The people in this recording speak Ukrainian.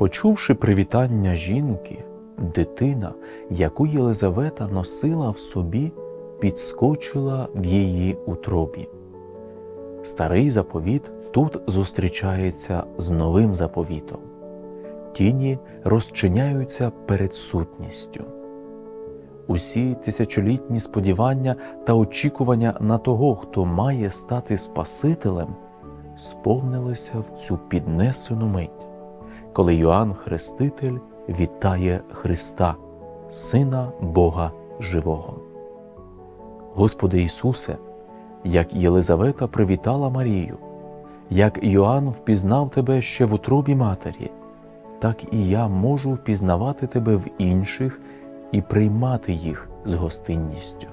Почувши привітання жінки, дитина, яку Єлизавета носила в собі, підскочила в її утробі. Старий заповіт тут зустрічається з новим заповітом. Тіні розчиняються перед сутністю. Усі тисячолітні сподівання та очікування на того, хто має стати Спасителем, сповнилися в цю піднесену мить, коли Йоанн Хреститель вітає Христа, Сина Бога Живого. Господи Ісусе, як Єлизавета привітала Марію, як Йоанн впізнав Тебе ще в утробі матері, так і я можу впізнавати Тебе в інших і приймати їх з гостинністю.